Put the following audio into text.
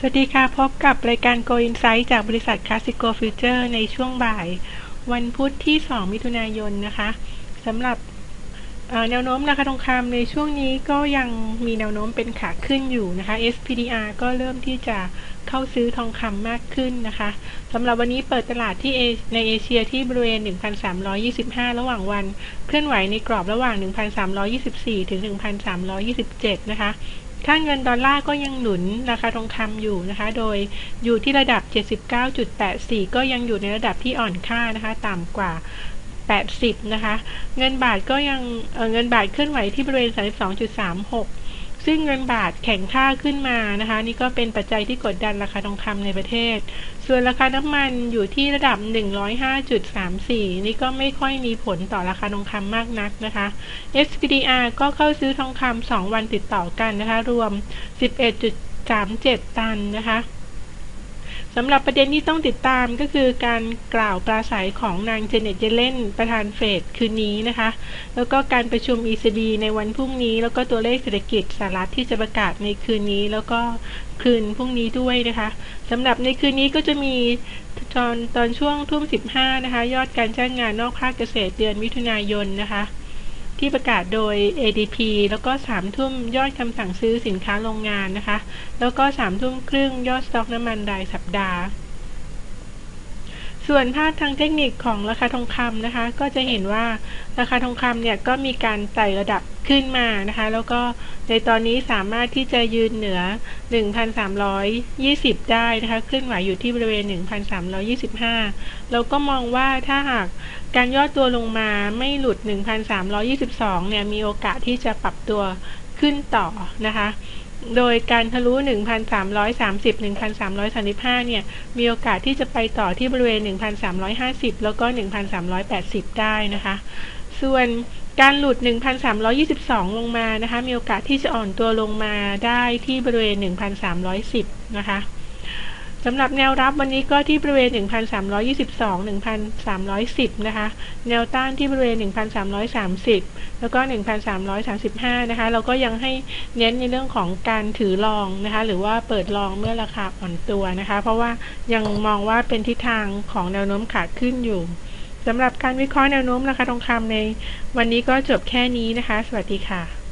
สวัสดีค่ะ พบกับรายการ Go Insight จากบริษัท Classico Future ในช่วงบ่าย วันพุธที่ 2 มิถุนายนนะคะสำหรับแนวโน้มราคาทองคำในช่วงนี้ก็ยังมีแนวโน้มเป็นขาขึ้นอยู่นะคะ SPDR ก็เริ่มที่จะเข้าซื้อทองคำมากขึ้นนะคะสำหรับวันนี้เปิดตลาดที่ในเอเชียที่บริเวณ 1,325 ระหว่างวัน เคลื่อนไหวในกรอบระหว่าง 1,324 ถึง 1,327 นะคะ ค่าเงินดอลลาร์ก็ยังหนุนราคาทองคำอยู่นะคะ โดยอยู่ที่ระดับ 79.84 ก็ยังอยู่ในระดับที่อ่อนค่านะคะ ต่ำกว่า 80 นะคะ เงินบาทก็ยังเเงินบาทเคลื่อนไหวที่บริเวณ 32.36 ซึ่งเงินบาทแข็งค่าขึ้นมานะคะ นี่ก็เป็นปัจจัยที่กดดันราคาทองคำในประเทศ ส่วนราคาน้ำมันอยู่ที่ระดับ 105.34 นี่ก็ไม่ค่อยมีผลต่อราคาทองคำมากนักนะคะ SPDR ก็เข้าซื้อทองคำ2 วันติดต่อกันนะคะ รวม 11.37 ตันนะคะ สำหรับประเด็นที่ต้องติดตามก็คือการกล่าวปราศัยของนางเจเน็ตเจเลนประธานเฟดคืนนี้นะคะ แล้วก็การประชุม ECB ในวันพรุ่งนี้ แล้วก็ตัวเลขเศรษฐกิจสหรัฐที่จะประกาศในคืนนี้ แล้วก็คืนพรุ่งนี้ด้วยนะคะสำหรับในคืนนี้ก็จะมีตอนตอนช่วงทุ่ม 15 นะคะ ยอดการจ้างงานนอกภาคเกษตรเดือนมิถุนายนนะคะ ที่ประกาศโดย ADP แล้วก็สามทุ่มยอดคำสั่งซื้อสินค้าโรงงานนะคะ แล้วก็สามทุ่มครึ่งยอดสต็อกน้ำมันรายสัปดาห์ ส่วนภาพทางเทคนิคของราคาทองคำนะคะ ก็จะเห็นว่าราคาทองคำเนี่ยก็มีการไต่ระดับขึ้นมานะคะ แล้วก็ในตอนนี้สามารถที่จะยืนเหนือ 1,320 ได้นะคะ เคลื่อนไหวอยู่ที่บริเวณ 1,325เราก็มองว่าถ้าหาก การย่อตัวลงมาไม่หลุด 1,322 เนี่ย มีโอกาสที่จะปรับตัวขึ้นต่อนะคะ โดยการทะลุ 1,330 1,335 เนี่ย มีโอกาสที่จะไปต่อที่บริเวณ 1,350 แล้วก็ 1,380 ได้นะคะ ส่วนการหลุด 1,322 ลงมานะคะ มีโอกาสที่จะอ่อนตัวลงมาได้ที่บริเวณ 1,310 นะคะ สำหรับแนวรับวันนี้ก็ที่บริเวณ 1,322 1,310 นะคะ แนวต้านที่บริเวณ 1,330 แล้วก็ 1,335 นะคะ เราก็ยังให้เน้นในเรื่องของการถือรองนะคะ หรือว่าเปิดรองเมื่อราคาอ่อนตัวนะคะ เพราะว่ายังมองว่าเป็นทิศทางของแนวโน้มขาขึ้นอยู่สำหรับการวิเคราะห์แนวโน้มราคาทองคำในวันนี้ก็จบแค่นี้นะคะ สวัสดีค่ะ